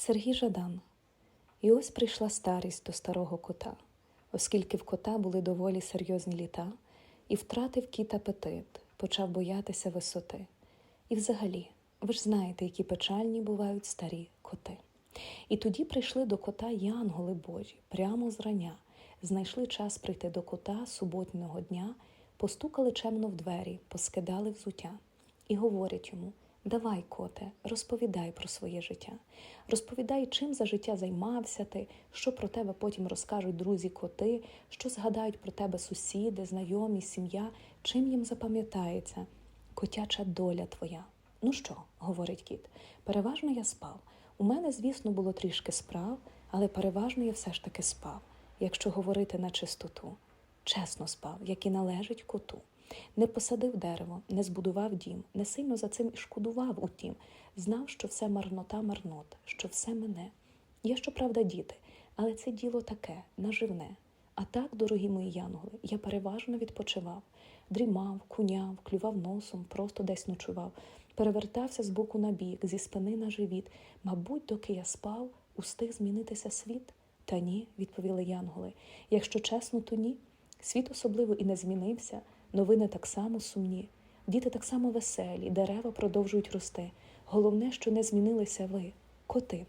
Сергій Жадан. І ось прийшла старість до старого кота, оскільки в кота були доволі серйозні літа, і втратив кіт апетит, почав боятися висоти. І взагалі, ви ж знаєте, які печальні бувають старі коти. І тоді прийшли до кота янголи Божі, прямо зрання, знайшли час прийти до кота суботнього дня, постукали чемно в двері, поскидали взуття і говорять йому: Давай, коте, розповідай про своє життя. Розповідай, чим за життя займався ти, що про тебе потім розкажуть друзі коти, що згадають про тебе сусіди, знайомі, сім'я, чим їм запам'ятається котяча доля твоя. Ну що, говорить кіт, переважно я спав. У мене, звісно, було трішки справ, але переважно я все ж таки спав, якщо говорити на чистоту. Чесно спав, як і належить коту. Не посадив дерево, не збудував дім, не сильно за цим і шкодував утім, знав, що все марнота марнот, що все мене. Є, щоправда, діти, але це діло таке, наживне. А так, дорогі мої янголи, я переважно відпочивав, дрімав, куняв, клював носом, просто десь ночував, перевертався з боку на бік, зі спини на живіт. Мабуть, доки я спав, устиг змінитися світ. Та ні, відповіли янголи. Якщо чесно, то ні. Світ особливо і не змінився, новини так само сумні, діти так само веселі, дерева продовжують рости. Головне, що не змінилися ви, коти.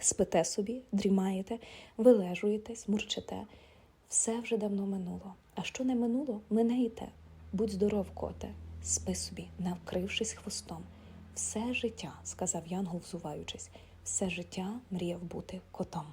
Спите собі, дрімаєте, вилежуєтесь, мурчите. Все вже давно минуло. А що не минуло, мине і те. Будь здоров, коте, спи собі, навкрившись хвостом. Все життя, сказав Янгол, взуваючись, все життя мріяв бути котом.